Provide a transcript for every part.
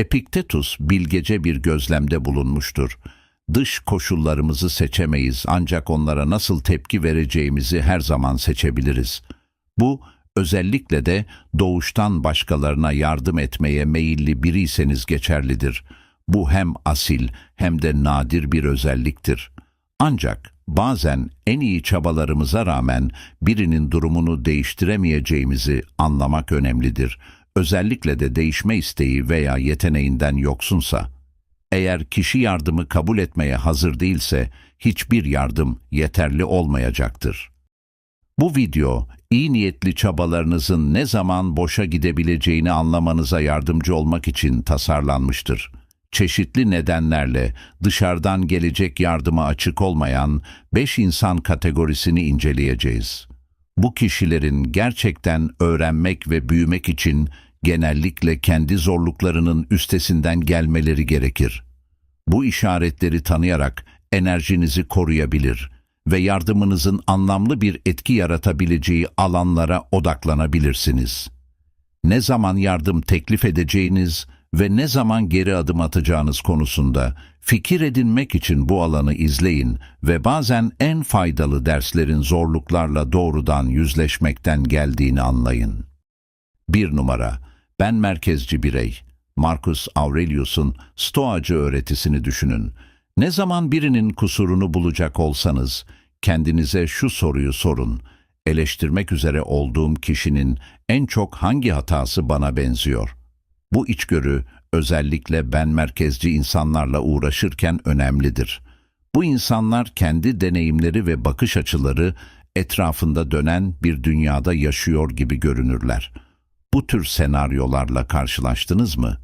Epiktetus bilgece bir gözlemde bulunmuştur. Dış koşullarımızı seçemeyiz ancak onlara nasıl tepki vereceğimizi her zaman seçebiliriz. Bu özellikle de doğuştan başkalarına yardım etmeye meyilli biriyseniz geçerlidir. Bu hem asil hem de nadir bir özelliktir. Ancak bazen en iyi çabalarımıza rağmen birinin durumunu değiştiremeyeceğimizi anlamak önemlidir. Özellikle de değişme isteği veya yeteneğinden yoksunsa. Eğer kişi yardımı kabul etmeye hazır değilse hiçbir yardım yeterli olmayacaktır. Bu video iyi niyetli çabalarınızın ne zaman boşa gidebileceğini anlamanıza yardımcı olmak için tasarlanmıştır. Çeşitli nedenlerle dışarıdan gelecek yardıma açık olmayan 5 insan kategorisini inceleyeceğiz. Bu kişilerin gerçekten öğrenmek ve büyümek için genellikle kendi zorluklarının üstesinden gelmeleri gerekir. Bu işaretleri tanıyarak enerjinizi koruyabilir ve yardımınızın anlamlı bir etki yaratabileceği alanlara odaklanabilirsiniz. Ne zaman yardım teklif edeceğiniz ve ne zaman geri adım atacağınız konusunda fikir edinmek için bu alanı izleyin ve bazen en faydalı derslerin zorluklarla doğrudan yüzleşmekten geldiğini anlayın. 1 numara Ben merkezci birey Marcus Aurelius'un Stoacı öğretisini düşünün. Ne zaman birinin kusurunu bulacak olsanız kendinize şu soruyu sorun. Eleştirmek üzere olduğum kişinin en çok hangi hatası bana benziyor? Bu içgörü özellikle ben merkezci insanlarla uğraşırken önemlidir. Bu insanlar kendi deneyimleri ve bakış açıları etrafında dönen bir dünyada yaşıyor gibi görünürler. Bu tür senaryolarla karşılaştınız mı?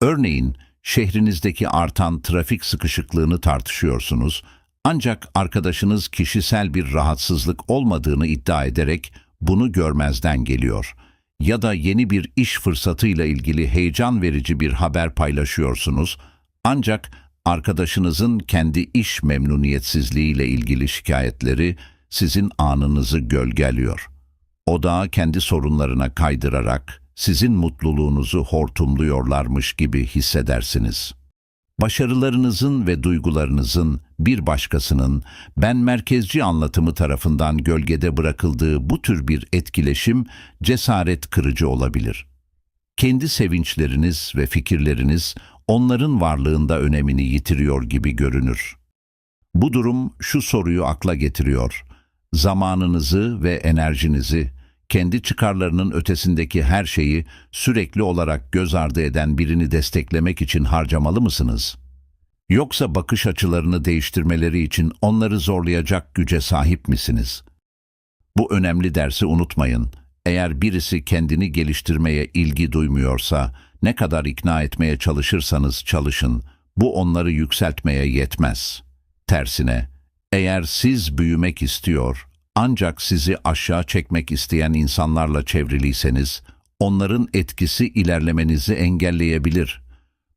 Örneğin şehrinizdeki artan trafik sıkışıklığını tartışıyorsunuz ancak arkadaşınız kişisel bir rahatsızlık olmadığını iddia ederek bunu görmezden geliyor. Ya da yeni bir iş fırsatıyla ilgili heyecan verici bir haber paylaşıyorsunuz ancak arkadaşınızın kendi iş memnuniyetsizliğiyle ilgili şikayetleri sizin anınızı gölgeliyor. Odağı kendi sorunlarına kaydırarak sizin mutluluğunuzu hortumluyorlarmış gibi hissedersiniz. Başarılarınızın ve duygularınızın bir başkasının ben merkezci anlatımı tarafından gölgede bırakıldığı bu tür bir etkileşim cesaret kırıcı olabilir. Kendi sevinçleriniz ve fikirleriniz onların varlığında önemini yitiriyor gibi görünür. Bu durum şu soruyu akla getiriyor. Zamanınızı ve enerjinizi kendi çıkarlarının ötesindeki her şeyi sürekli olarak göz ardı eden birini desteklemek için harcamalı mısınız? Yoksa bakış açılarını değiştirmeleri için onları zorlayacak güce sahip misiniz? Bu önemli dersi unutmayın. Eğer birisi kendini geliştirmeye ilgi duymuyorsa, ne kadar ikna etmeye çalışırsanız çalışın, bu onları yükseltmeye yetmez. Tersine, eğer siz büyümek istiyor, ancak sizi aşağı çekmek isteyen insanlarla çevriliyseniz, onların etkisi ilerlemenizi engelleyebilir.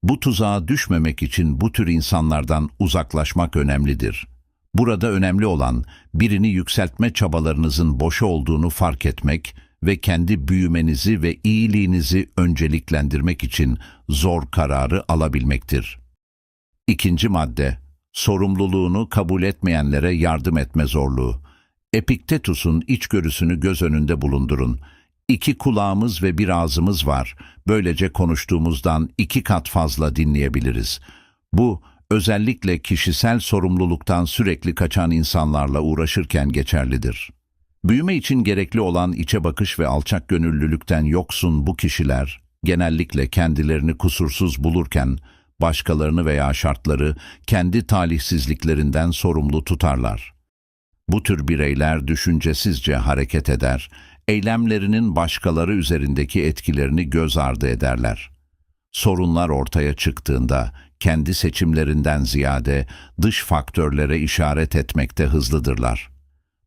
Bu tuzağa düşmemek için bu tür insanlardan uzaklaşmak önemlidir. Burada önemli olan birini yükseltme çabalarınızın boşa olduğunu fark etmek ve kendi büyümenizi ve iyiliğinizi önceliklendirmek için zor kararı alabilmektir. İkinci madde, sorumluluğunu kabul etmeyenlere yardım etme zorluğu. Epiktetus'un içgörüsünü göz önünde bulundurun. İki kulağımız ve bir ağzımız var. Böylece konuştuğumuzdan iki kat fazla dinleyebiliriz. Bu, özellikle kişisel sorumluluktan sürekli kaçan insanlarla uğraşırken geçerlidir. Büyüme için gerekli olan içe bakış ve alçak gönüllülükten yoksun bu kişiler, genellikle kendilerini kusursuz bulurken, başkalarını veya şartları kendi talihsizliklerinden sorumlu tutarlar. Bu tür bireyler düşüncesizce hareket eder, eylemlerinin başkaları üzerindeki etkilerini göz ardı ederler. Sorunlar ortaya çıktığında kendi seçimlerinden ziyade dış faktörlere işaret etmekte hızlıdırlar.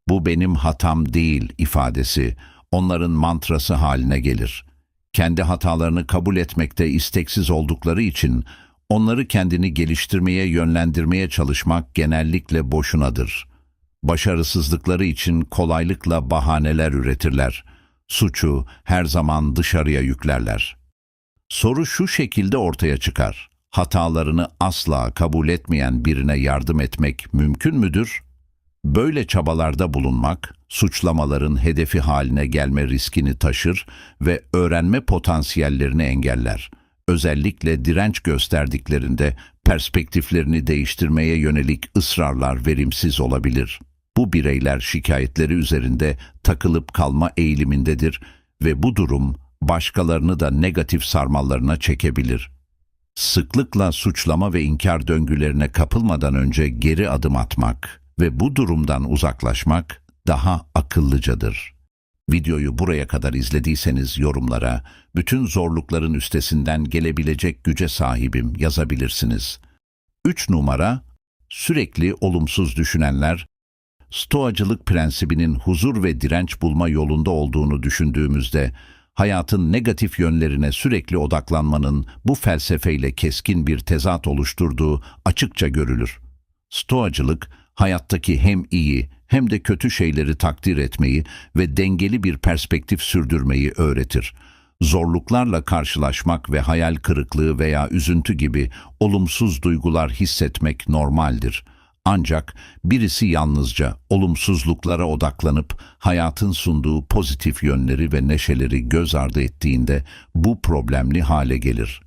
Bu benim hatam değil ifadesi onların mantrası haline gelir. Kendi hatalarını kabul etmekte isteksiz oldukları için onları kendini geliştirmeye yönlendirmeye çalışmak genellikle boşunadır.'' Başarısızlıkları için kolaylıkla bahaneler üretirler. Suçu her zaman dışarıya yüklerler. Soru şu şekilde ortaya çıkar. Hatalarını asla kabul etmeyen birine yardım etmek mümkün müdür? Böyle çabalarda bulunmak, suçlamaların hedefi haline gelme riskini taşır ve öğrenme potansiyellerini engeller. Özellikle direnç gösterdiklerinde perspektiflerini değiştirmeye yönelik ısrarlar verimsiz olabilir. Bu bireyler şikayetleri üzerinde takılıp kalma eğilimindedir ve bu durum başkalarını da negatif sarmallarına çekebilir. Sıklıkla suçlama ve inkar döngülerine kapılmadan önce geri adım atmak ve bu durumdan uzaklaşmak daha akıllıcadır. Videoyu buraya kadar izlediyseniz yorumlara bütün zorlukların üstesinden gelebilecek güce sahibim yazabilirsiniz. 3 numara sürekli olumsuz düşünenler Stoacılık prensibinin huzur ve direnç bulma yolunda olduğunu düşündüğümüzde hayatın negatif yönlerine sürekli odaklanmanın bu felsefeyle keskin bir tezat oluşturduğu açıkça görülür. Stoacılık, hayattaki hem iyi hem de kötü şeyleri takdir etmeyi ve dengeli bir perspektif sürdürmeyi öğretir. Zorluklarla karşılaşmak ve hayal kırıklığı veya üzüntü gibi olumsuz duygular hissetmek normaldir. Ancak birisi yalnızca olumsuzluklara odaklanıp hayatın sunduğu pozitif yönleri ve neşeleri göz ardı ettiğinde bu problemli hale gelir.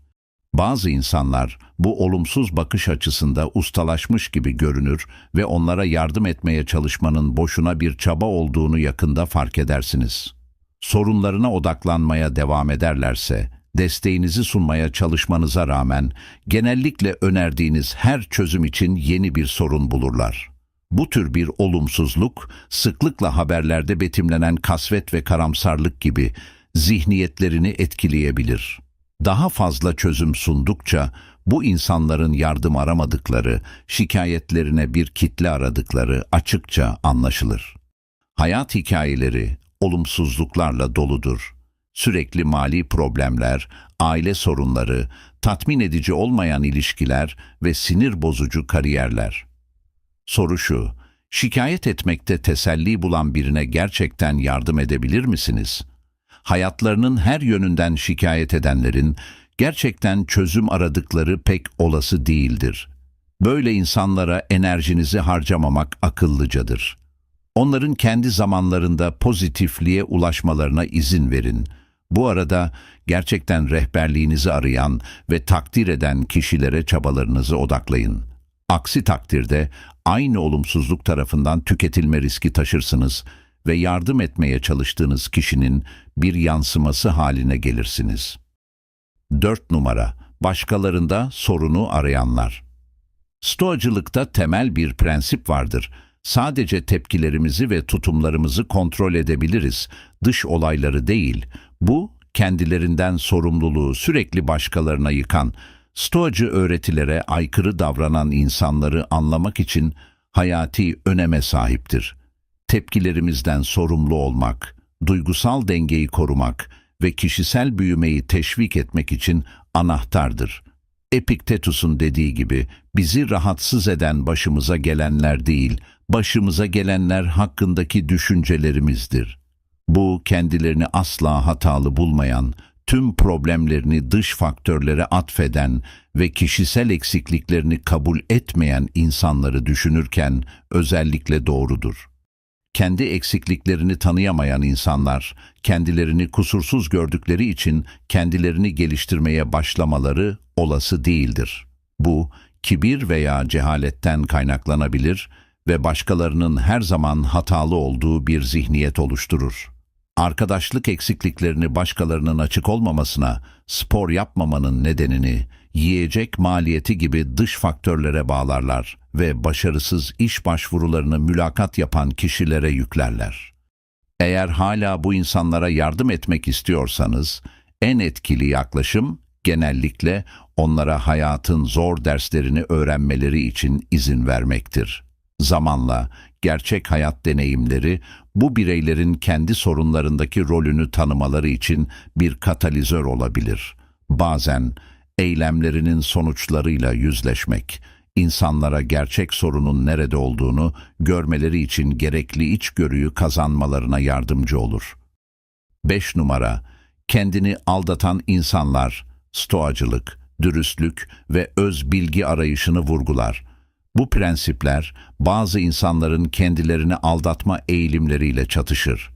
Bazı insanlar bu olumsuz bakış açısında ustalaşmış gibi görünür ve onlara yardım etmeye çalışmanın boşuna bir çaba olduğunu yakında fark edersiniz. Sorunlarına odaklanmaya devam ederlerse, desteğinizi sunmaya çalışmanıza rağmen genellikle önerdiğiniz her çözüm için yeni bir sorun bulurlar. Bu tür bir olumsuzluk, sıklıkla haberlerde betimlenen kasvet ve karamsarlık gibi zihniyetlerini etkileyebilir. Daha fazla çözüm sundukça bu insanların yardım aramadıkları, şikayetlerine bir kitle aradıkları açıkça anlaşılır. Hayat hikayeleri olumsuzluklarla doludur. Sürekli mali problemler, aile sorunları, tatmin edici olmayan ilişkiler ve sinir bozucu kariyerler. Soru şu, şikayet etmekte teselli bulan birine gerçekten yardım edebilir misiniz? Hayatlarının her yönünden şikayet edenlerin gerçekten çözüm aradıkları pek olası değildir. Böyle insanlara enerjinizi harcamamak akıllıcadır. Onların kendi zamanlarında pozitifliğe ulaşmalarına izin verin. Bu arada gerçekten rehberliğinizi arayan ve takdir eden kişilere çabalarınızı odaklayın. Aksi takdirde aynı olumsuzluk tarafından tüketilme riski taşırsınız ve yardım etmeye çalıştığınız kişinin bir yansıması haline gelirsiniz. 4 numara Başkalarında sorunu arayanlar Stoacılıkta temel bir prensip vardır. Sadece tepkilerimizi ve tutumlarımızı kontrol edebiliriz, dış olayları değil. Bu, kendilerinden sorumluluğu sürekli başkalarına yıkan, Stoacı öğretilere aykırı davranan insanları anlamak için hayati öneme sahiptir. Tepkilerimizden sorumlu olmak, duygusal dengeyi korumak ve kişisel büyümeyi teşvik etmek için anahtardır. Epiktetus'un dediği gibi bizi rahatsız eden başımıza gelenler değil, başımıza gelenler hakkındaki düşüncelerimizdir. Bu kendilerini asla hatalı bulmayan, tüm problemlerini dış faktörlere atfeden ve kişisel eksikliklerini kabul etmeyen insanları düşünürken özellikle doğrudur. Kendi eksikliklerini tanıyamayan insanlar, kendilerini kusursuz gördükleri için kendilerini geliştirmeye başlamaları olası değildir. Bu, kibir veya cehaletten kaynaklanabilir ve başkalarının her zaman hatalı olduğu bir zihniyet oluşturur. Arkadaşlık eksikliklerini başkalarının açık olmamasına, spor yapmamanın nedenini, yiyecek maliyeti gibi dış faktörlere bağlarlar ve başarısız iş başvurularını mülakat yapan kişilere yüklerler. Eğer hala bu insanlara yardım etmek istiyorsanız, en etkili yaklaşım genellikle onlara hayatın zor derslerini öğrenmeleri için izin vermektir. Zamanla gerçek hayat deneyimleri bu bireylerin kendi sorunlarındaki rolünü tanımaları için bir katalizör olabilir. Bazen eylemlerinin sonuçlarıyla yüzleşmek, insanlara gerçek sorunun nerede olduğunu görmeleri için gerekli içgörüyü kazanmalarına yardımcı olur. 5 numara Kendini aldatan insanlar stoacılık, dürüstlük ve öz bilgi arayışını vurgular. Bu prensipler bazı insanların kendilerini aldatma eğilimleriyle çatışır.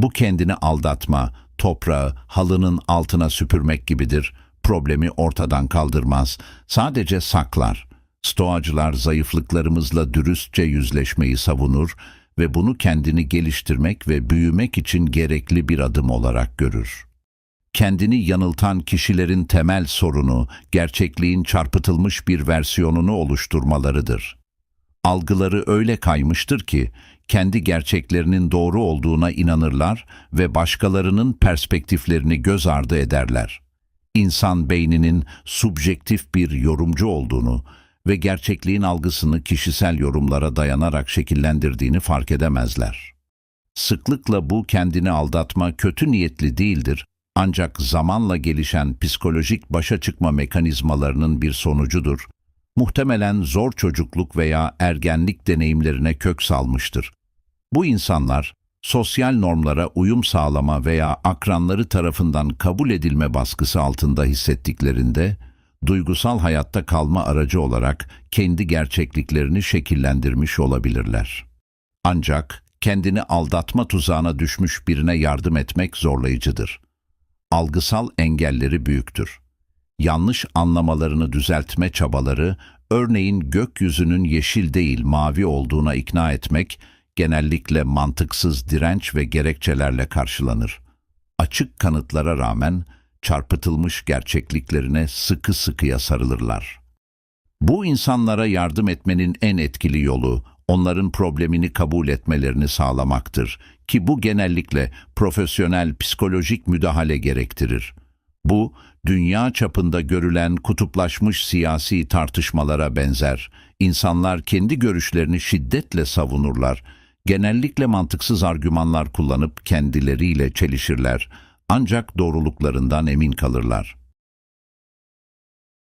Bu kendini aldatma, toprağı halının altına süpürmek gibidir. Problemi ortadan kaldırmaz, sadece saklar. Stoacılar zayıflıklarımızla dürüstçe yüzleşmeyi savunur ve bunu kendini geliştirmek ve büyümek için gerekli bir adım olarak görür. Kendini yanıltan kişilerin temel sorunu, gerçekliğin çarpıtılmış bir versiyonunu oluşturmalarıdır. Algıları öyle kaymıştır ki, kendi gerçeklerinin doğru olduğuna inanırlar ve başkalarının perspektiflerini göz ardı ederler. İnsan beyninin subjektif bir yorumcu olduğunu ve gerçekliğin algısını kişisel yorumlara dayanarak şekillendirdiğini fark edemezler. Sıklıkla bu kendini aldatma kötü niyetli değildir, ancak zamanla gelişen psikolojik başa çıkma mekanizmalarının bir sonucudur. Muhtemelen zor çocukluk veya ergenlik deneyimlerine kök salmıştır. Bu insanlar, sosyal normlara uyum sağlama veya akranları tarafından kabul edilme baskısı altında hissettiklerinde, duygusal hayatta kalma aracı olarak kendi gerçekliklerini şekillendirmiş olabilirler. Ancak kendini aldatma tuzağına düşmüş birine yardım etmek zorlayıcıdır. Algısal engelleri büyüktür. Yanlış anlamalarını düzeltme çabaları, örneğin gökyüzünün yeşil değil mavi olduğuna ikna etmek, genellikle mantıksız direnç ve gerekçelerle karşılanır. Açık kanıtlara rağmen çarpıtılmış gerçekliklerine sıkı sıkıya sarılırlar. Bu insanlara yardım etmenin en etkili yolu onların problemini kabul etmelerini sağlamaktır ki bu genellikle profesyonel psikolojik müdahale gerektirir. Bu, dünya çapında görülen kutuplaşmış siyasi tartışmalara benzer. İnsanlar kendi görüşlerini şiddetle savunurlar. Genellikle mantıksız argümanlar kullanıp kendileriyle çelişirler. Ancak doğruluklarından emin kalırlar.